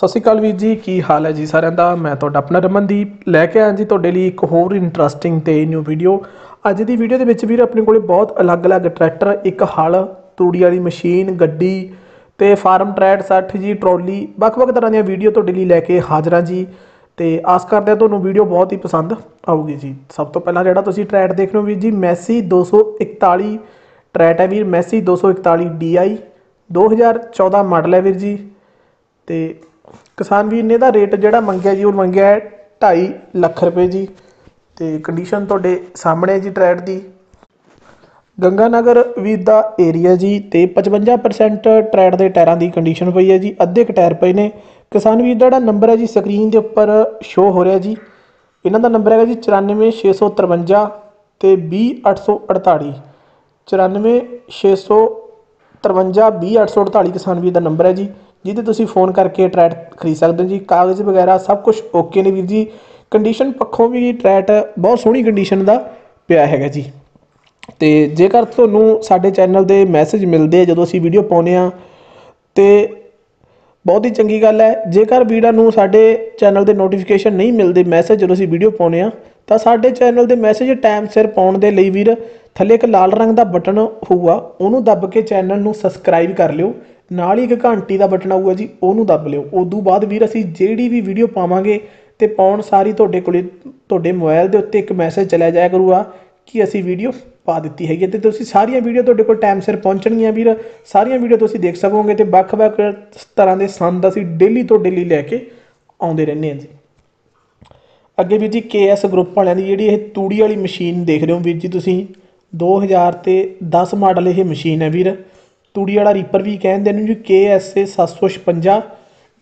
ਸਤਿ ਸ਼੍ਰੀ ਅਕਾਲ ਵੀਰ ਜੀ, ਕੀ ਹਾਲ ਹੈ ਜੀ ਸਾਰਿਆਂ ਦਾ? ਮੈਂ ਤੁਹਾਡਾ ਆਪਣਾ ਰਮਨਦੀਪ, ਲੈ ਕੇ ਆਇਆ ਜੀ ਤੁਹਾਡੇ ਲਈ ਇੱਕ ਹੋਰ ਇੰਟਰਸਟਿੰਗ ਤੇ ਨਿਊ ਵੀਡੀਓ ਅੱਜ ਦੀ ਵੀਡੀਓ ਦੇ ਵਿੱਚ ਵੀਰ ਆਪਣੇ ਕੋਲੇ ਬਹੁਤ ਅਲੱਗ-ਅਲੱਗ ਟਰੈਕਟਰ ਇੱਕ ਹਲ, ਤੂੜੀ ਵਾਲੀ ਮਸ਼ੀਨ ਗੱਡੀ ਤੇ ਫਾਰਮ ਟਰੈਡ 60 ਜੀ ਟਰੋਲੀ ਵੱਖ-ਵੱਖ ਤਰ੍ਹਾਂ ਦੀਆਂ ਵੀਡੀਓ ਤੁਹਾਡੇ ਲਈ ਲੈ ਕੇ ਹਾਜ਼ਰ ਹਾਂ ਜੀ। ਤੇ ਆਸ ਕਰਦੇ ਹਾਂ ਤੁਹਾਨੂੰ ਵੀਡੀਓ ਬਹੁਤ ਹੀ ਪਸੰਦ ਆਊਗੀ ਜੀ। ਸਭ ਤੋਂ ਪਹਿਲਾਂ ਜਿਹੜਾ ਤੁਸੀਂ ਟਰੈਟ ਦੇਖ ਰਹੇ ਹੋ ਵੀਰ ਜੀ ਮੈਸੀ 241 ਟਰੈਟ ਹੈ ਵੀਰ ਮੈਸੀ 241 DI 2014 ਮਾਡਲ ਹੈ ਵੀਰ ਜੀ। ਤੇ ਕਿਸਾਨ ਵੀਰ ਨੇ ਦਾ ਰੇਟ ਜਿਹੜਾ ਮੰਗਿਆ ਜੀ, ਉਹ ਮੰਗਿਆ ਹੈ 2.5 ਲੱਖ ਰੁਪਏ ਜੀ। ਤੇ ਕੰਡੀਸ਼ਨ ਤੁਹਾਡੇ ਸਾਹਮਣੇ ਹੈ ਜੀ ਟਰੈਟ ਦੀ। ਗੰਗਾਨਗਰ ਵੀਰ ਦਾ ਏਰੀਆ ਜੀ, ਤੇ 55% ਟਰੈਟ ਦੇ ਟਾਇਰਾਂ ਦੀ ਕੰਡੀਸ਼ਨ ਪਈ ਹੈ ਜੀ, ਅੱਧੇ ਕ ਟਾਇਰ ਪਏ ਨੇ। ਕਿਸਾਨ ਵੀਰ ਦਾ ਜਿਹੜਾ ਨੰਬਰ ਹੈ ਜੀ ਸਕਰੀਨ ਦੇ ਉੱਪਰ ਸ਼ੋ ਹੋ ਰਿਹਾ ਜੀ। ਇਹਨਾਂ ਦਾ ਨੰਬਰ ਹੈਗਾ ਜੀ 94653 ਤੇ 20848 94653 20848 ਕਿਸਾਨ ਵੀਰ ਦਾ ਨੰਬਰ ਹੈ ਜੀ। ਜਿਹਦੇ ਤੁਸੀਂ ਫੋਨ ਕਰਕੇ ਟਰੈਟ ਖਰੀਦ ਸਕਦੇ ਹੋ ਜੀ। ਕਾਗਜ਼ ਵਗੈਰਾ ਸਭ ਕੁਝ ਓਕੇ ਨੇ ਵੀਰ ਜੀ। ਕੰਡੀਸ਼ਨ ਪੱਖੋਂ ਵੀ ਟਰੈਟ ਬਹੁਤ ਸੋਹਣੀ ਕੰਡੀਸ਼ਨ ਦਾ ਪਿਆ ਹੈਗਾ ਜੀ। ਤੇ ਜੇਕਰ ਤੁਹਾਨੂੰ ਸਾਡੇ ਚੈਨਲ ਦੇ ਮੈਸੇਜ ਮਿਲਦੇ ਜਦੋਂ ਅਸੀਂ ਵੀਡੀਓ ਪਾਉਨੇ ਆ ਤੇ ਬਹੁਤ ਹੀ ਚੰਗੀ ਗੱਲ ਹੈ। ਜੇਕਰ ਵੀਰਾਂ ਨੂੰ ਸਾਡੇ ਚੈਨਲ ਦੇ ਨੋਟੀਫਿਕੇਸ਼ਨ ਨਹੀਂ ਮਿਲਦੇ ਮੈਸੇਜ ਜਦੋਂ ਅਸੀਂ ਵੀਡੀਓ ਪਾਉਨੇ ਆ ਤਾਂ ਸਾਡੇ ਚੈਨਲ ਦੇ ਮੈਸੇਜ ਟਾਈਮ ਸਿਰ ਪਾਉਣ ਦੇ ਲਈ ਵੀਰ, ਥੱਲੇ ਇੱਕ ਲਾਲ ਰੰਗ ਦਾ ਬਟਨ ਹੋਊਗਾ, ਉਹਨੂੰ ਦੱਬ ਕੇ ਚੈਨਲ ਨੂੰ ਸਬਸਕ੍ਰਾਈਬ ਕਰ ਲਿਓ। ਨਾਲ ਹੀ ਇੱਕ ਘੰਟੀ ਦਾ ਬਟਨ ਆਊਗਾ ਜੀ, ਉਹਨੂੰ ਦੱਬ ਲਿਓ। ਉਦੋਂ ਬਾਅਦ ਵੀਰ ਅਸੀਂ ਜਿਹੜੀ ਵੀ ਵੀਡੀਓ ਪਾਵਾਂਗੇ ਤੇ ਪਾਉਣ ਸਾਰੀ ਤੁਹਾਡੇ ਕੋਲੇ, ਤੁਹਾਡੇ ਮੋਬਾਈਲ ਦੇ ਉੱਤੇ ਇੱਕ ਮੈਸੇਜ ਚਲਿਆ ਜਾਇਆ ਕਰੂਗਾ ਕਿ ਅਸੀਂ ਵੀਡੀਓ ਪਾ ਦਿੱਤੀ ਹੈਗੀ ਹੈ ਤੇ ਤੁਸੀਂ ਸਾਰੀਆਂ ਵੀਡੀਓ ਤੁਹਾਡੇ ਕੋਲ ਟਾਈਮ ਸਿਰ ਪਹੁੰਚਣਗੀਆਂ ਵੀਰ। ਸਾਰੀਆਂ ਵੀਡੀਓ ਤੁਸੀਂ ਦੇਖ ਸਕੋਗੇ ਤੇ ਵੱਖ-ਵੱਖ ਤਰ੍ਹਾਂ ਦੇ ਸੰਦ ਅਸੀਂ ਡੇਲੀ ਤੁਹਾਡੇ ਲਈ ਲੈ ਕੇ ਆਉਂਦੇ ਰਹਿੰਦੇ ਹਾਂ ਜੀ। ਅੱਗੇ ਵੀਰ ਜੀ ਕੇਐਸ ਗਰੁੱਪ ਵਾਲਿਆਂ ਦੀ ਜਿਹੜੀ ਇਹ ਤੂੜੀ ਵਾਲੀ ਮਸ਼ੀਨ ਦੇਖ ਰਹੇ ਹੋ ਵੀਰ ਜੀ ਤੁਸੀਂ। 2000 ਤੇ 10 ਮਾਡਲ ਇਹ ਮਸ਼ੀਨ ਹੈ ਵੀਰ। ਤੂੜੀ ਵਾਲਾ ਰੀਪਰ ਵੀ ਕਹਿੰਦੇ ਨੇ ਜੀ KSA 756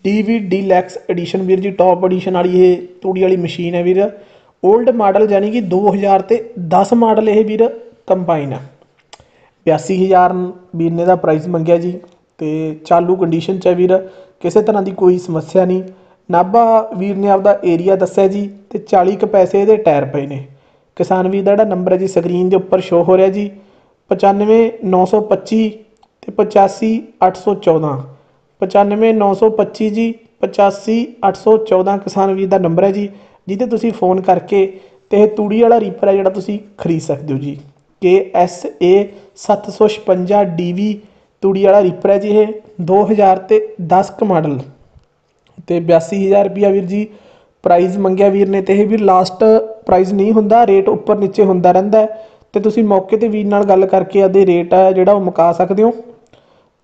DV ਡੀਲੈਕਸ ਐਡੀਸ਼ਨ ਵੀਰ ਜੀ ਟੌਪ ਐਡੀਸ਼ਨ ਵਾਲੀ ਇਹ ਤੂੜੀ ਵਾਲੀ ਮਸ਼ੀਨ ਹੈ ਵੀਰ। 올ਡ ਮਾਡਲ ਯਾਨੀ ਕਿ 2000 ਤੇ 10 ਮਾਡਲ ਇਹ ਵੀਰ ਕੰਬਾਈਨ ਹੈ 82000 ਵੀਰ ਨੇ ਦਾ ਪ੍ਰਾਈਸ ਮੰਗਿਆ ਜੀ ਤੇ ਚਾਲੂ ਕੰਡੀਸ਼ਨ ਚ ਹੈ ਵੀਰ, ਕਿਸੇ ਤਰ੍ਹਾਂ ਦੀ ਕੋਈ ਸਮੱਸਿਆ ਨਹੀਂ। ਨਾਭਾ ਵੀਰ ਨੇ ਆਪਦਾ ਏਰੀਆ ਦੱਸਿਆ ਜੀ ਤੇ 40 ਕ ਪੈਸੇ ਇਹਦੇ ਟਾਇਰ ਪਏ ਨੇ। ਕਿਸਾਨ ਵੀਰ ਦਾ ਜਿਹੜਾ ਨੰਬਰ ਹੈ ਜੀ ਸਕਰੀਨ ਦੇ ਉੱਪਰ ਸ਼ੋ ਹੋ ਰਿਹਾ ਜੀ। 95925 ਤੇ 85814 95925 ਜੀ 85814 ਕਿਸਾਨ ਵੀਰ ਦਾ ਨੰਬਰ ਹੈ ਜੀ, ਜਿਹਦੇ ਤੁਸੀਂ ਫੋਨ ਕਰਕੇ ਤੇ ਇਹ ਤੂੜੀ ਵਾਲਾ ਰੀਪਰ ਹੈ ਜਿਹੜਾ ਤੁਸੀਂ ਖਰੀਦ ਸਕਦੇ ਹੋ ਜੀ। ਕੇ ਐਸ ਏ 756 ਡੀਵੀ ਤੂੜੀ ਵਾਲਾ ਰੀਪਰ ਹੈ ਜੀ ਇਹ 2000 ਤੇ 10 ਕ ਮਾਡਲ। ਤੇ 82000 ਰੁਪਿਆ ਵੀਰ ਜੀ ਪ੍ਰਾਈਜ਼ ਮੰਗਿਆ ਵੀਰ ਨੇ ਤੇ ਇਹ ਵੀਰ ਲਾਸਟ ਪ੍ਰਾਈਜ਼ ਨਹੀਂ ਹੁੰਦਾ, ਰੇਟ ਉੱਪਰ ਨੀਚੇ ਹੁੰਦਾ ਰਹਿੰਦਾ ਤੇ ਤੁਸੀਂ ਮੌਕੇ ਤੇ ਵੀਰ ਨਾਲ ਗੱਲ ਕਰਕੇ ਆਦੇ ਰੇਟ ਆ ਜਿਹੜਾ ਉਹ ਮੁਕਾ ਸਕਦੇ ਹੋ।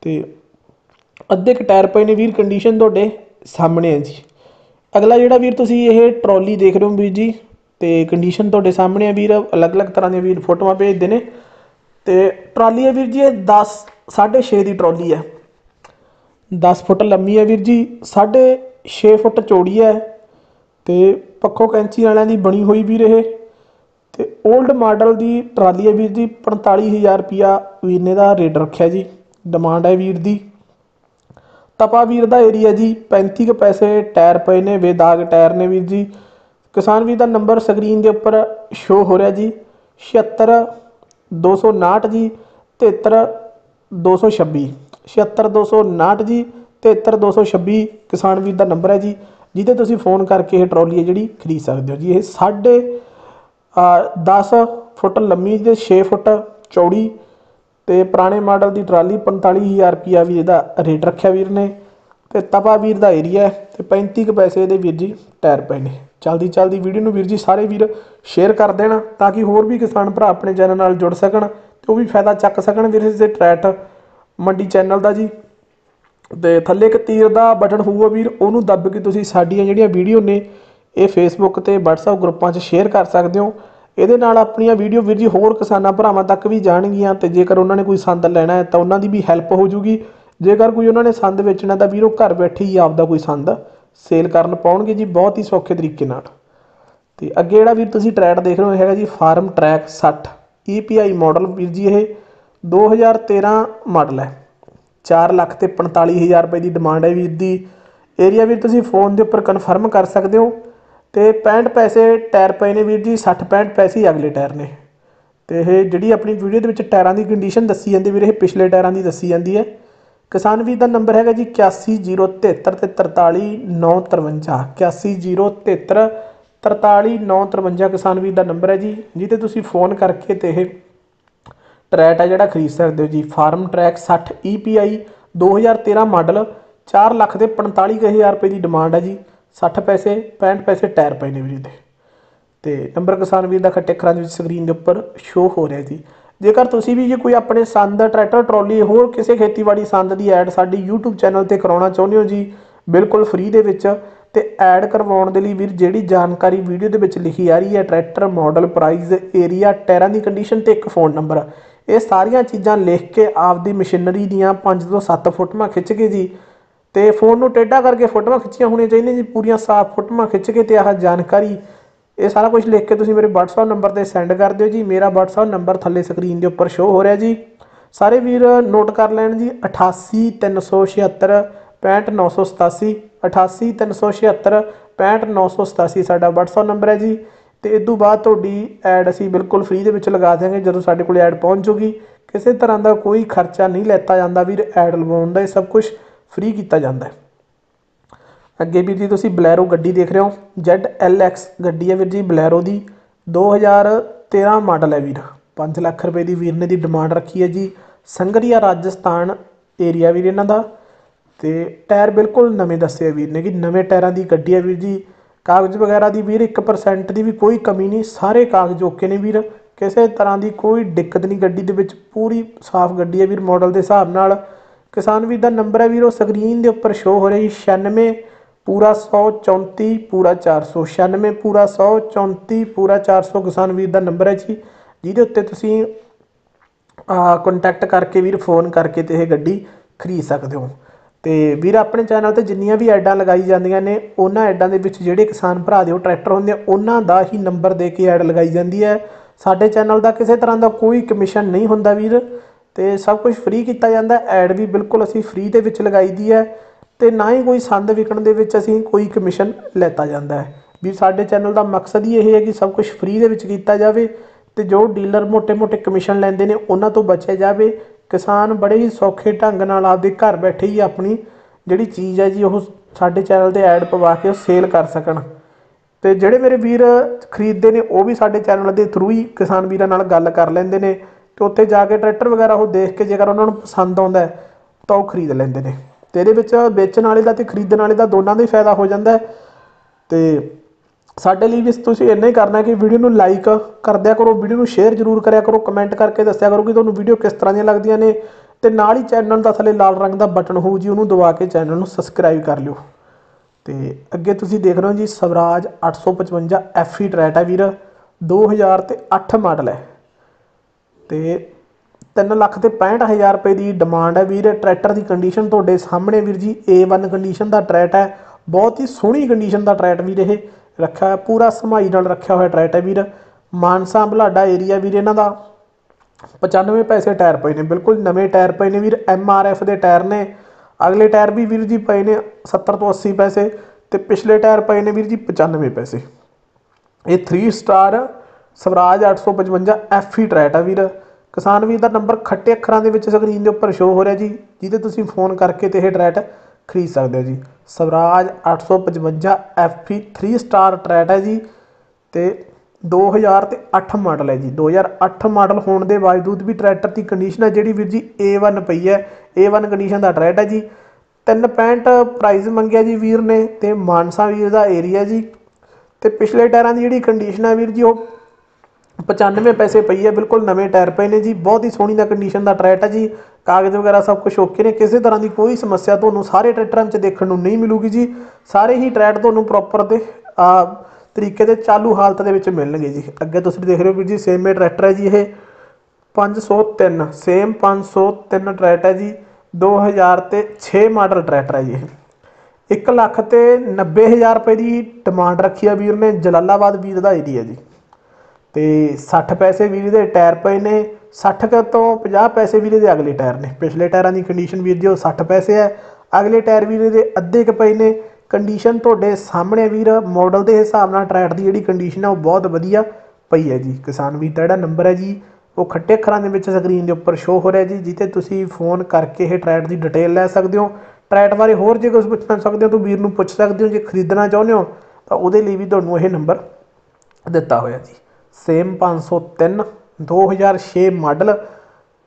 ਤੇ ਅੱਧੇ ਕੁ ਟਾਇਰ ਪਏ ਨੇ ਵੀਰ ਕੰਡੀਸ਼ਨ ਤੁਹਾਡੇ ਸਾਹਮਣੇ ਹੈ ਜੀ। ਅਗਲਾ ਜਿਹੜਾ ਵੀਰ, ਤੁਸੀਂ ਇਹ ਟਰਾਲੀ ਦੇਖ ਰਹੇ ਹੋ ਵੀਰ ਜੀ, ਤੇ ਕੰਡੀਸ਼ਨ ਤੁਹਾਡੇ ਸਾਹਮਣੇ ਹੈ ਵੀਰ, ਅਲੱਗ-ਅਲੱਗ ਤਰ੍ਹਾਂ ਦੀਆਂ ਵੀਰ ਫੋਟੋਆਂ ਭੇਜਦੇ ਨੇ। ਤੇ ਟਰਾਲੀ ਹੈ ਵੀਰ ਜੀ, ਇਹ 10 6.5 ਦੀ ਟਰਾਲੀ ਹੈ 10 ਫੁੱਟ ਲੰਮੀ ਹੈ ਵੀਰ ਜੀ 6.5 ਫੁੱਟ ਚੌੜੀ ਹੈ ਤੇ ਪੱਖੋ ਕੈਂਚੀ ਵਾਲਿਆਂ ਦੀ ਬਣੀ ਹੋਈ ਵੀਰ ਇਹ। ਤੇ 올ਡ ਮਾਡਲ ਦੀ ਟਰਾਲੀ ਹੈ ਵੀਰ ਜੀ 45000 ਰੁਪਿਆ ਵੀਰ ਨੇ ਦਾ ਰੇਟ ਰੱਖਿਆ ਜੀ। ਡਿਮਾਂਡ ਹੈ ਵੀਰ ਦੀ। ਤਪਾ ਵੀਰ ਦਾ ਏਰੀਆ ਜੀ 35 ਕੁ ਪੈਸੇ ਟਾਇਰ ਪਏ ਨੇ ਬੇਦਾਗ ਟਾਇਰ ਨੇ ਵੀਰ ਜੀ। ਕਿਸਾਨ ਵੀਰ ਦਾ ਨੰਬਰ ਸਕਰੀਨ ਦੇ ਉੱਪਰ ਸ਼ੋ ਹੋ ਰਿਹਾ ਜੀ। 76 259 ਜੀ 73 226 76 259 ਜੀ 73 226 ਕਿਸਾਨ ਵੀਰ ਦਾ ਨੰਬਰ ਹੈ ਜੀ, ਜਿਹਦੇ ਤੁਸੀਂ ਫੋਨ ਕਰਕੇ ਇਹ ਟਰਾਲੀ ਹੈ ਜਿਹੜੀ ਖਰੀਦ ਸਕਦੇ ਹੋ ਜੀ। ਇਹ ਸਾਢੇ 10 ਫੁੱਟ ਲੰਮੀ ਤੇ 6 ਫੁੱਟ ਚੌੜੀ ਤੇ ਪੁਰਾਣੇ ਮਾਡਲ ਦੀ ਟਰਾਲੀ 45000 ਰੁਪਿਆ ਵੀ ਇਹਦਾ ਰੇਟ ਰੱਖਿਆ ਵੀਰ ਨੇ ਤੇ ਤਪਾ ਵੀਰ ਦਾ ਏਰੀਆ ਤੇ 35 ਕੁ ਪੈਸੇ ਇਹਦੇ ਵੀਰ ਜੀ ਟਾਇਰ ਪਏ ਨੇ। ਚਲਦੀ ਚਲਦੀ ਵੀਡੀਓ ਨੂੰ ਵੀਰ ਜੀ ਸਾਰੇ ਵੀਰ ਸ਼ੇਅਰ ਕਰ ਦੇਣ ਤਾਂ ਕਿ ਹੋਰ ਵੀ ਕਿਸਾਨ ਭਰਾ ਆਪਣੇ ਚੈਨਲ ਨਾਲ ਜੁੜ ਸਕਣ ਤੇ ਉਹ ਵੀ ਫਾਇਦਾ ਚੱਕ ਸਕਣ ਵੀਰ ਇਸ ਦੇ ਟਰੈਟ ਮੰਡੀ ਚੈਨਲ ਦਾ ਜੀ। ਤੇ ਥੱਲੇ ਇੱਕ ਤੀਰ ਦਾ ਬਟਨ ਹੋਊਗਾ ਵੀਰ, ਉਹਨੂੰ ਦੱਬ ਕੇ ਤੁਸੀਂ ਸਾਡੀਆਂ ਜਿਹੜੀਆਂ ਵੀਡੀਓ ਨੇ ਇਹ ਫੇਸਬੁੱਕ ਤੇ WhatsApp ਗਰੁੱਪਾਂ 'ਚ ਸ਼ੇਅਰ ਕਰ ਸਕਦੇ ਹੋ। ਇਹਦੇ ਨਾਲ ਆਪਣੀਆਂ ਵੀਡੀਓ ਵੀਰ ਜੀ ਹੋਰ ਕਿਸਾਨਾਂ ਭਰਾਵਾਂ ਤੱਕ ਵੀ ਜਾਣਗੀਆਂ ਤੇ ਜੇਕਰ ਉਹਨਾਂ ਨੇ ਕੋਈ ਸੰਦ ਲੈਣਾ ਹੈ ਤਾਂ ਉਹਨਾਂ ਦੀ ਵੀ ਹੈਲਪ ਹੋ ਜੂਗੀ। ਜੇਕਰ ਕੋਈ ਉਹਨਾਂ ਨੇ ਸੰਦ ਵੇਚਣਾ ਤਾਂ ਵੀਰੋ ਘਰ ਬੈਠੇ ਹੀ ਆਪਦਾ ਕੋਈ ਸੰਦ ਸੇਲ ਕਰਨ ਪਾਉਣਗੇ ਜੀ ਬਹੁਤ ਹੀ ਸੌਖੇ ਤਰੀਕੇ ਨਾਲ। ਤੇ ਅੱਗੇ ਜਿਹੜਾ ਵੀਰ ਤੁਸੀਂ ਟਰੈਕ ਦੇਖ ਰਹੇ ਹੋ ਹੈਗਾ ਜੀ ਫਾਰਮ ਟਰੈਕ 60 EPI ਮਾਡਲ ਵੀਰ ਜੀ ਇਹ 2013 ਮਾਡਲ ਹੈ। 4 ਲੱਖ ਤੇ 45000 ਰੁਪਏ ਦੀ ਡਿਮਾਂਡ ਹੈ ਵੀਰ ਦੀ। ਏਰੀਆ ਵੀਰ ਤੁਸੀਂ ਫੋਨ ਦੇ ਉੱਪਰ ਕਨਫਰਮ ਕਰ ਸਕਦੇ ਹੋ। ਤੇ 65 ਪੈਸੇ ਟਾਇਰ ਪਏ ਨੇ ਵੀਰ ਜੀ 60 65 ਪੈਸੇ ਹੀ ਅਗਲੇ ਟਾਇਰ ਨੇ। ਤੇ ਇਹ ਜਿਹੜੀ ਆਪਣੀ ਵੀਡੀਓ ਦੇ ਵਿੱਚ ਟਾਇਰਾਂ ਦੀ ਕੰਡੀਸ਼ਨ ਦੱਸੀ ਜਾਂਦੀ ਵੀਰ, ਇਹ ਪਿਛਲੇ ਟਾਇਰਾਂ ਦੀ ਦੱਸੀ ਜਾਂਦੀ ਹੈ। ਕਿਸਾਨ ਵੀਰ ਦਾ ਨੰਬਰ ਹੈਗਾ ਜੀ 810733 ਤੇ 43953 810733 43953 ਕਿਸਾਨ ਵੀਰ ਦਾ ਨੰਬਰ ਹੈ ਜੀ ਜਿਹਤੇ ਤੁਸੀਂ ਫੋਨ ਕਰਕੇ ਤੇ ਇਹ ਟਰੈਟ ਹੈ ਜਿਹੜਾ ਖਰੀਦ ਸਕਦੇ ਹੋ ਜੀ। Farm track 60 EPI 2013 model 4 lakh ਦੇ 45000 ਰੁਪਏ ਦੀ ਡਿਮਾਂਡ ਹੈ ਜੀ। 60 ਪੈਸੇ 65 ਪੈਸੇ ਟਾਇਰ ਪਏ ਨੇ ਵੀਰੇ ਦੇ ਤੇ ਨੰਬਰ ਕਿਸਾਨ ਵੀਰ ਦਾ ਖੱਟੇ ਖਰਾਂ ਦੇ ਵਿੱਚ ਸਕਰੀਨ ਦੇ ਉੱਪਰ ਸ਼ੋ ਹੋ ਰਿਹਾ ਜੀ। ਜੇਕਰ ਤੁਸੀਂ ਵੀ ਜੇ ਕੋਈ ਆਪਣੇ ਸੰਦ, ਟਰੈਕਟਰ, ਟਰਾਲੀ, ਹੋਰ ਕਿਸੇ ਖੇਤੀਬਾੜੀ ਸੰਦ ਦੀ ਐਡ ਸਾਡੀ YouTube ਚੈਨਲ ਤੇ ਕਰਾਉਣਾ ਚਾਹੁੰਦੇ ਹੋ ਜੀ, ਬਿਲਕੁਲ ਫ੍ਰੀ ਦੇ ਵਿੱਚ। ਤੇ ਐਡ ਕਰਵਾਉਣ ਦੇ ਲਈ ਵੀਰ ਜਿਹੜੀ ਜਾਣਕਾਰੀ ਵੀਡੀਓ ਦੇ ਵਿੱਚ ਲਿਖੀ ਆ ਰਹੀ ਹੈ, ਟਰੈਕਟਰ ਮਾਡਲ ਪ੍ਰਾਈਸ ਏਰੀਆ ਟਾਇਰਾਂ ਦੀ ਕੰਡੀਸ਼ਨ ਤੇ ਇੱਕ ਫੋਨ ਨੰਬਰ ਇਹ ਸਾਰੀਆਂ ਚੀਜ਼ਾਂ ਲਿਖ ਕੇ ਆਪਦੀ ਮਸ਼ੀਨਰੀ ਦੀਆਂ 5 ਤੋਂ 7 ਫੋਟੋਆਂ ਖਿੱਚ ਕੇ ਜੀ ਤੇ ਫੋਨ ਨੂੰ ਟੇਢਾ ਕਰਕੇ ਫੋਟੋਆਂ ਖਿੱਚੀਆਂ ਹੋਣੀਆਂ ਚਾਹੀਦੀਆਂ ਜੀ, ਪੂਰੀਆਂ ਸਾਫ਼ ਫੋਟੋਆਂ ਖਿੱਚ ਕੇ ਤੇ ਆਹ ਜਾਣਕਾਰੀ। ਇਹ ਸਾਰਾ ਕੁਝ ਲਿਖ ਕੇ ਤੁਸੀਂ ਮੇਰੇ WhatsApp ਨੰਬਰ ਤੇ ਸੈਂਡ ਕਰ ਦਿਓ ਜੀ। ਮੇਰਾ WhatsApp ਨੰਬਰ ਥੱਲੇ ਸਕਰੀਨ ਦੇ ਉੱਪਰ ਸ਼ੋ ਹੋ ਰਿਹਾ ਜੀ। ਸਾਰੇ ਵੀਰ ਨੋਟ ਕਰ ਲੈਣ ਜੀ 88376 65987 88376 65987 ਸਾਡਾ WhatsApp ਨੰਬਰ ਹੈ ਜੀ। ਤੇ ਇਸ ਤੋਂ ਬਾਅਦ ਤੁਹਾਡੀ ਐਡ ਅਸੀਂ ਬਿਲਕੁਲ ਫ੍ਰੀ ਦੇ ਵਿੱਚ ਲਗਾ ਦਿਆਂਗੇ, ਜਦੋਂ ਸਾਡੇ ਕੋਲ ਐਡ ਪਹੁੰਚ ਜੂਗੀ। ਕਿਸੇ ਤਰ੍ਹਾਂ ਦਾ ਕੋਈ ਖਰਚਾ ਨਹੀਂ ਲੈਤਾ ਜਾਂਦਾ ਵੀਰ ਐਡ ਲਵਾਉਣ ਦਾ ਇਹ ਸਭ ਕੁਝ ਫ੍ਰੀ ਕੀਤਾ ਜਾਂਦਾ ਹੈ। ਅੱਗੇ ਵੀਰ ਜੀ, ਤੁਸੀਂ ਬਲੈਰੋ ਗੱਡੀ ਦੇਖ ਰਹੇ ਹੋ। ZLX ਗੱਡੀ ਹੈ ਵੀਰ ਜੀ, ਬਲੈਰੋ ਦੀ। 2013 ਮਾਡਲ ਹੈ ਵੀਰ। 5 ਲੱਖ ਰੁਪਏ ਦੀ ਵੀਰ ਨੇ ਦੀ ਡਿਮਾਂਡ ਰੱਖੀ ਹੈ ਜੀ। ਸੰਗਰੀਆ ਰਾਜਸਥਾਨ ਏਰੀਆ ਵੀਰ ਇਹਨਾਂ ਦਾ। ਤੇ ਟਾਇਰ ਬਿਲਕੁਲ ਨਵੇਂ ਦੱਸਿਆ ਵੀਰ ਨੇ ਕਿ ਨਵੇਂ ਟਾਇਰਾਂ ਦੀ ਗੱਡੀ ਹੈ ਵੀਰ ਜੀ। ਕਾਗਜ਼ ਵਗੈਰਾ ਦੀ ਵੀਰ 1% ਦੀ ਵੀ ਕੋਈ ਕਮੀ ਨਹੀਂ। ਸਾਰੇ ਕਾਗਜ਼ ਓਕੇ ਨੇ ਵੀਰ। ਕਿਸੇ ਤਰ੍ਹਾਂ ਦੀ ਕੋਈ ਦਿੱਕਤ ਨਹੀਂ ਗੱਡੀ ਦੇ ਵਿੱਚ। ਪੂਰੀ ਸਾਫ਼ ਗੱਡੀ ਹੈ ਵੀਰ ਮਾਡਲ ਦੇ ਹਿਸਾਬ ਨਾਲ। ਕਿਸਾਨ ਵੀਰ ਦਾ ਨੰਬਰ ਹੈ ਵੀਰ ਉਹ ਸਕਰੀਨ ਦੇ ਉੱਪਰ ਸ਼ੋ ਹੋ ਰਹੀ ਜੀ 96 ਪੂਰਾ 134 ਪੂਰਾ 496 ਪੂਰਾ 134 ਪੂਰਾ 400 ਕਿਸਾਨ ਵੀਰ ਦਾ ਨੰਬਰ ਹੈ ਜੀ, ਜਿਹਦੇ ਉੱਤੇ ਤੁਸੀਂ ਕੰਟੈਕਟ ਕਰਕੇ ਵੀਰ ਫੋਨ ਕਰਕੇ ਤੇ ਇਹ ਗੱਡੀ ਖਰੀਦ ਸਕਦੇ ਹੋ। ਤੇ ਵੀਰ, ਆਪਣੇ ਚੈਨਲ ਤੇ ਜਿੰਨੀਆਂ ਵੀ ਐਡਾਂ ਲਗਾਈ ਜਾਂਦੀਆਂ ਨੇ, ਉਹਨਾਂ ਐਡਾਂ ਦੇ ਵਿੱਚ ਜਿਹੜੇ ਕਿਸਾਨ ਭਰਾ ਦੇ ਉਹ ਟਰੈਕਟਰ ਹੁੰਦੇ ਆ, ਉਹਨਾਂ ਦਾ ਹੀ ਨੰਬਰ ਦੇ ਕੇ ਐਡ ਲਗਾਈ ਜਾਂਦੀ ਹੈ। ਸਾਡੇ ਚੈਨਲ ਦਾ ਕਿਸੇ ਤਰ੍ਹਾਂ ਦਾ ਕੋਈ ਕਮਿਸ਼ਨ ਨਹੀਂ ਹੁੰਦਾ ਵੀਰ। ਤੇ ਸਭ ਕੁਝ ਫ੍ਰੀ ਕੀਤਾ ਜਾਂਦਾ ਐਡ ਵੀ ਬਿਲਕੁਲ ਅਸੀਂ ਫ੍ਰੀ ਦੇ ਵਿੱਚ ਲਗਾਈ ਦੀ ਹੈ ਤੇ ਨਾ ਹੀ ਕੋਈ ਸੰਦ ਵਿਕਣ ਦੇ ਵਿੱਚ ਅਸੀਂ ਕੋਈ ਕਮਿਸ਼ਨ ਲੈਤਾ ਜਾਂਦਾ ਹੈ। ਵੀ ਸਾਡੇ ਚੈਨਲ ਦਾ ਮਕਸਦ ਹੀ ਇਹ ਹੈ ਕਿ ਸਭ ਕੁਝ ਫ੍ਰੀ ਦੇ ਵਿੱਚ ਕੀਤਾ ਜਾਵੇ ਤੇ ਜੋ ਡੀਲਰ ਮੋٹے-ਮੋٹے ਕਮਿਸ਼ਨ ਲੈਂਦੇ ਨੇ, ਉਹਨਾਂ ਤੋਂ ਬਚਿਆ ਜਾਵੇ। ਕਿਸਾਨ ਬੜੇ ਹੀ ਸੌਖੇ ਢੰਗ ਨਾਲ ਆਪਦੇ ਘਰ ਬੈਠੇ ਹੀ ਆਪਣੀ ਜਿਹੜੀ ਚੀਜ਼ ਹੈ ਜੀ, ਉਹ ਸਾਡੇ ਚੈਨਲ ਤੇ ਐਡ ਪਵਾ ਕੇ ਉਹ ਸੇਲ ਕਰ ਸਕਣ। ਤੇ ਜਿਹੜੇ ਮੇਰੇ ਵੀਰ ਖਰੀਦਦੇ ਨੇ, ਉਹ ਵੀ ਸਾਡੇ ਚੈਨਲ ਦੇ ਥਰੂ ਹੀ ਕਿਸਾਨ ਵੀਰਾਂ ਨਾਲ ਗੱਲ ਕਰ ਲੈਂਦੇ ਨੇ। ਤੇ ਉੱਥੇ ਜਾ ਕੇ ਟਰੈਕਟਰ ਵਗੈਰਾ ਉਹ ਦੇਖ ਕੇ ਜੇਕਰ ਉਹਨਾਂ ਨੂੰ ਪਸੰਦ ਆਉਂਦਾ ਤਾਂ ਉਹ ਖਰੀਦ ਲੈਂਦੇ ਨੇ। ਤੇ ਇਹਦੇ ਵਿੱਚ ਵੇਚਣ ਵਾਲੇ ਦਾ ਤੇ ਖਰੀਦਣ ਵਾਲੇ ਦਾ ਦੋਨਾਂ ਦਾ ਹੀ ਫਾਇਦਾ ਹੋ ਜਾਂਦਾ ਤੇ ਸਾਡੇ ਲਈ ਵੀ ਤੁਸੀਂ ਇੰਨਾ ਹੀ ਕਰਨਾ ਕਿ ਵੀਡੀਓ ਨੂੰ ਲਾਈਕ ਕਰਦਿਆ ਕਰੋ, ਵੀਡੀਓ ਨੂੰ ਸ਼ੇਅਰ ਜ਼ਰੂਰ ਕਰਿਆ ਕਰੋ ਕਮੈਂਟ ਕਰਕੇ ਦੱਸਿਆ ਕਰੋ ਕਿ ਤੁਹਾਨੂੰ ਵੀਡੀਓ ਕਿਸ ਤਰ੍ਹਾਂ ਦੀਆਂ ਲੱਗਦੀਆਂ ਨੇ। ਤੇ ਨਾਲ ਹੀ ਚੈਨਲ ਦਾ ਥੱਲੇ ਲਾਲ ਰੰਗ ਦਾ ਬਟਨ ਹੋਊ ਜੀ, ਉਹਨੂੰ ਦਬਾ ਕੇ ਚੈਨਲ ਨੂੰ ਸਬਸਕ੍ਰਾਈਬ ਕਰ ਲਿਓ। ਤੇ ਅੱਗੇ ਤੁਸੀਂ ਦੇਖ ਰਹੇ ਹੋ ਜੀ ਸਵਰਾਜ 855 ਐਫਈ ਟਰੈਟ ਹੈ ਵੀਰ। 2000 ਤੇ 8 ਮਾਡਲ ਹੈ। ਤੇ 3 ਲੱਖ ਤੇ 65000 ਰੁਪਏ ਦੀ ਡਿਮਾਂਡ ਹੈ ਵੀਰ। ਟਰੈਕਟਰ ਦੀ ਕੰਡੀਸ਼ਨ ਤੁਹਾਡੇ ਸਾਹਮਣੇ ਵੀਰ ਜੀ A1 ਕੰਡੀਸ਼ਨ ਦਾ ਟਰੈਟ ਹੈ। ਬਹੁਤ ਹੀ ਸੋਹਣੀ ਕੰਡੀਸ਼ਨ ਦਾ ਟਰੈਟ ਵੀਰ ਇਹ। ਰੱਖਿਆ ਹੋਇਆ, ਪੂਰਾ ਸਮਾਈ ਨਾਲ ਰੱਖਿਆ ਹੋਇਆ ਟਰੈਟ ਹੈ ਵੀਰ। ਮਾਨਸਾ ਬਲਾਡਾ ਏਰੀਆ ਵੀਰ ਇਹਨਾਂ ਦਾ। 95 ਪੈਸੇ ਟਾਇਰ ਪਏ ਨੇ, ਬਿਲਕੁਲ ਨਵੇਂ ਟਾਇਰ ਪਏ ਨੇ ਵੀਰ। ਐਫ ਦੇ ਟਾਇਰ ਨੇ। ਅਗਲੇ ਟਾਇਰ ਵੀ ਵੀਰ ਜੀ ਪਏ ਨੇ 70 ਤੋਂ 80 ਪੈਸੇ ਤੇ ਪਿਛਲੇ ਟਾਇਰ ਪਏ ਨੇ ਵੀਰ ਜੀ 95 ਪੈਸੇ। ਇਹ 3 ਸਟਾਰ ਸਵਰਾਜ 855 ਐਫਈ ਟਰੈਟ ਆ ਵੀਰ। ਕਿਸਾਨ ਵੀਰ ਦਾ ਨੰਬਰ ਖੱਟੇ ਅੱਖਰਾਂ ਦੇ ਵਿੱਚ ਸਕਰੀਨ ਦੇ ਉੱਪਰ ਸ਼ੋ ਹੋ ਰਿਹਾ ਜੀ, ਜਿਹਦੇ ਤੁਸੀਂ ਫੋਨ ਕਰਕੇ ਤੇ ਇਹ ਟਰੈਟ ਖਰੀਦ ਸਕਦੇ ਹੋ ਜੀ। ਸਵਰਾਜ 855 ਐਫਈ 3 ਸਟਾਰ ਟਰੈਟ ਹੈ ਜੀ ਤੇ 2000 ਤੇ 8 ਮਾਡਲ ਹੈ ਜੀ। 2008 ਮਾਡਲ ਹੋਣ ਦੇ ਬਾਵਜੂਦ ਵੀ ਟਰੈਕਟਰ ਦੀ ਕੰਡੀਸ਼ਨ ਹੈ ਜਿਹੜੀ ਵੀਰ ਜੀ A1 ਪਈ ਹੈ। A1 ਕੰਡੀਸ਼ਨ ਦਾ ਟਰੈਟ ਹੈ ਜੀ। 365 ਪ੍ਰਾਈਸ ਮੰਗਿਆ ਜੀ ਵੀਰ ਨੇ ਤੇ ਮਾਨਸਾ ਵੀਰ ਦਾ ਏਰੀਆ ਜੀ। ਤੇ ਪਿਛਲੇ ਟਾਇਰਾਂ ਦੀ ਜਿਹੜੀ ਕੰਡੀਸ਼ਨ ਹੈ ਵੀਰ ਜੀ, ਉਹ 95 ਪੈਸੇ ਪਈ ਹੈ, ਬਿਲਕੁਲ ਨਵੇਂ ਟਾਇਰ ਪਏ ਨੇ ਜੀ, ਬਹੁਤ ਹੀ ਸੋਹਣੀ ਦਾ ਕੰਡੀਸ਼ਨ ਦਾ ਟਰੈਟ ਹੈ ਜੀ। ਕਾਗਜ਼ ਵਗੈਰਾ ਸਭ ਕੁਝ ਓਕੇ ਨੇ, ਕਿਸੇ ਤਰ੍ਹਾਂ ਦੀ ਕੋਈ ਸਮੱਸਿਆ ਤੁਹਾਨੂੰ ਸਾਰੇ ਟਰੈਕਟਰਾਂ 'ਚ ਦੇਖਣ ਨੂੰ ਨਹੀਂ ਮਿਲੂਗੀ ਜੀ। ਸਾਰੇ ਹੀ ਟਰੈਟ ਤੁਹਾਨੂੰ ਪ੍ਰੋਪਰ ਤੇ ਤਰੀਕੇ ਦੇ ਚਾਲੂ ਹਾਲਤ ਦੇ ਵਿੱਚ ਮਿਲਣਗੇ ਜੀ। ਅੱਗੇ ਤੁਸੀਂ ਦੇਖ ਰਹੇ ਹੋ ਵੀਰ ਜੀ ਸੇਮੇ ਟਰੈਕਟਰ ਹੈ ਜੀ ਇਹ। 503 ਸੇਮ 503 ਟਰੈਕਟਰ ਹੈ ਜੀ। 2000 ਤੇ 6 ਮਾਡਲ ਟਰੈਕਟਰ ਹੈ ਜੀ ਇਹ। 1 ਲੱਖ ਤੇ 90000 ਰੁਪਏ ਦੀ ਡਿਮਾਂਡ ਰੱਖੀ ਆ ਵੀਰ ਨੇ, ਜਲਾਲਾਬਾਦ ਵੀਰ ਦਾ ਏਰੀਆ ਜੀ। ਤੇ 60 ਪੈਸੇ ਵੀਰ ਦੇ ਟਾਇਰ ਪਏ ਨੇ 60 ਤੋਂ 50 ਪੈਸੇ ਵੀਰੇ ਦੇ ਅਗਲੇ ਟਾਇਰ ਨੇ। ਪਿਛਲੇ ਟਾਇਰਾਂ ਦੀ ਕੰਡੀਸ਼ਨ ਵੀਰ ਜੀ ਉਹ 60 ਪੈਸੇ ਹੈ, ਅਗਲੇ ਟਾਇਰ ਵੀਰੇ ਦੇ ਅੱਧੇ ਕ ਪਏ ਨੇ। ਕੰਡੀਸ਼ਨ ਤੁਹਾਡੇ ਸਾਹਮਣੇ ਵੀਰ ਮਾਡਲ ਦੇ ਹਿਸਾਬ ਨਾਲ ਟਰੈਟ ਦੀ ਜਿਹੜੀ ਕੰਡੀਸ਼ਨ ਹੈ ਉਹ ਬਹੁਤ ਵਧੀਆ ਪਈ ਹੈ ਜੀ। ਕਿਸਾਨ ਵੀਰ ਦਾ ਜਿਹੜਾ ਨੰਬਰ ਹੈ ਜੀ। ਉਹ ਖੱਟੇ ਅੱਖਰਾਂ ਦੇ ਵਿੱਚ ਸਕਰੀਨ ਦੇ ਉੱਪਰ ਸ਼ੋ ਹੋ ਰਿਹਾ ਜੀ, ਜਿੱਥੇ ਤੁਸੀਂ ਫੋਨ ਕਰਕੇ ਇਹ ਟਰੈਟ ਦੀ ਡਿਟੇਲ ਲੈ ਸਕਦੇ ਹੋ। ਟਰੈਟ ਬਾਰੇ ਹੋਰ ਜੇ ਕੁਝ ਪੁੱਛਣਾ ਸਕਦੇ ਹੋ ਤਾਂ ਵੀਰ ਨੂੰ ਪੁੱਛ ਸਕਦੇ ਹੋ। ਜੇ ਖਰੀਦਣਾ ਚਾਹੁੰਦੇ ਹੋ ਤਾਂ ਉਹਦੇ ਲਈ ਵੀ ਤੁਹਾਨੂੰ ਇਹ ਨੰਬਰ ਦਿੱਤਾ ਹੋਇਆ ਜੀ। ਸੇਮ 503 2006 ਮਾਡਲ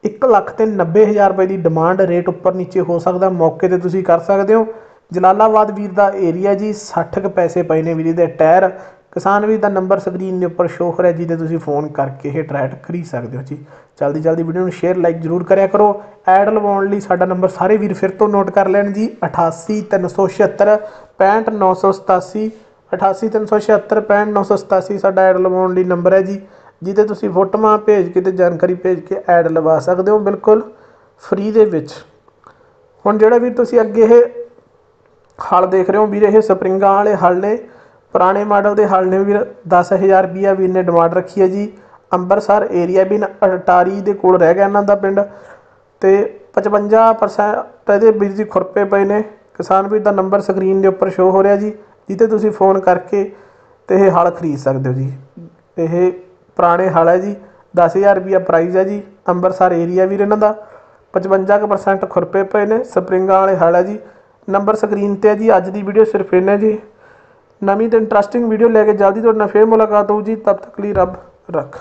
1 ਲੱਖ ਤੇ 90000 ਰੁਪਏ ਦੀ ਡਿਮਾਂਡ ਰੇਟ ਉੱਪਰ ਨੀਚੇ ਹੋ ਸਕਦਾ। ਮੌਕੇ ਤੇ ਤੁਸੀਂ ਕਰ ਸਕਦੇ ਹੋ। ਜਲਾਲਾਬਾਦ ਵੀਰ ਦਾ ਏਰੀਆ ਜੀ 60 ਕੁ ਪੈਸੇ ਪਏ ਨੇ ਵੀਰ ਦੇ ਟਾਇਰ। ਕਿਸਾਨ ਵੀਰ ਦਾ ਨੰਬਰ ਸਕਰੀਨ ਦੇ ਉੱਪਰ ਸ਼ੋ ਹੋ ਰਿਹਾ ਜਿਹਦੇ ਤੁਸੀਂ ਫੋਨ ਕਰਕੇ ਇਹ ਟਰੈਟ ਖਰੀਦ ਸਕਦੇ ਹੋ ਜੀ। ਜਲਦੀ ਜਲਦੀ ਵੀਡੀਓ ਨੂੰ ਸ਼ੇਅਰ ਲਾਈਕ ਜਰੂਰ ਕਰਿਆ ਕਰੋ। ਐਡ ਲਵਾਉਣ ਲਈ ਸਾਡਾ ਨੰਬਰ ਸਾਰੇ ਵੀਰ ਫਿਰ ਤੋਂ ਨੋਟ ਕਰ ਲੈਣ ਜੀ। 88376 65987 88376 65987 ਸਾਡਾ ਐਡ ਲਵਾਉਣ ਲਈ ਨੰਬਰ ਹੈ ਜੀ, ਜਿਹਦੇ ਤੁਸੀਂ ਫੋਟੋਆਂ ਭੇਜ ਕੇ ਤੇ ਜਾਣਕਾਰੀ ਭੇਜ ਕੇ ਐਡ ਲਵਾ ਸਕਦੇ ਹੋ ਬਿਲਕੁਲ ਫ੍ਰੀ ਦੇ ਵਿੱਚ। ਹੁਣ ਜਿਹੜਾ ਵੀ ਤੁਸੀਂ ਅੱਗੇ ਇਹ ਹਲ ਦੇਖ ਰਹੇ ਹੋ ਵੀਰ, ਇਹ ਸਪਰਿੰਗਾਂ ਵਾਲੇ ਹਲ ਨੇ, ਪੁਰਾਣੇ ਮਾਡਲ ਦੇ ਹਲ ਨੇ ਵੀਰ 10000 ਰੁਪਿਆ ਵੀਰ ਨੇ ਡਿਮਾਂਡ ਰੱਖੀ ਹੈ ਜੀ। ਅੰਬਰਸਰ ਏਰੀਆ ਵੀ ਅਟਾਰੀ ਦੇ ਕੋਲ ਰਹਿ ਗਿਆ ਇਹਨਾਂ ਦਾ ਪਿੰਡ ਤੇ 55% ਇਹਦੇ ਵੀਰ ਜੀ ਖੁਰਪੇ ਪਏ ਨੇ। ਕਿਸਾਨ ਵੀਰ ਦਾ ਨੰਬਰ ਸਕਰੀਨ ਦੇ ਉੱਪਰ ਸ਼ੋ ਹੋ ਰਿਹਾ ਜੀ। ਜਿੱਤੇ ਤੁਸੀਂ ਫੋਨ ਕਰਕੇ ਤੇ ਇਹ ਹਲ ਖਰੀਦ ਸਕਦੇ ਹੋ ਜੀ। ਇਹ ਪੁਰਾਣੇ ਹਲ ਹੈ ਜੀ, ਦਸ ਹਜ਼ਾਰ ਰੁਪਈਆ ਪ੍ਰਾਈਜ਼ ਹੈ ਜੀ ਅੰਮ੍ਰਿਤਸਰ ਏਰੀਆ ਵੀਰ ਇਹਨਾਂ ਦਾ। 55% ਖੁਰਪੇ ਪਏ ਨੇ ਸਪਰਿੰਗਾਂ ਵਾਲੇ ਹਲ ਹੈ ਜੀ। ਨੰਬਰ ਸਕਰੀਨ ਤੇ ਹੈ ਜੀ, ਅੱਜ ਦੀ ਵੀਡੀਓ ਸਿਰਫ ਇੰਨਾ ਜੀ। ਨਵੀਂ ਤੇ ਇੰਟਰਸਟਿੰਗ ਵੀਡੀਓ ਲੈ ਕੇ ਜਲਦੀ ਤੁਹਾਡੇ ਨਾਲ ਫੇਰ ਮੁਲਾਕਾਤ ਹੋਊ ਜੀ। ਤਦ ਤੱਕ ਲਈ ਰੱਬ ਰੱਖ।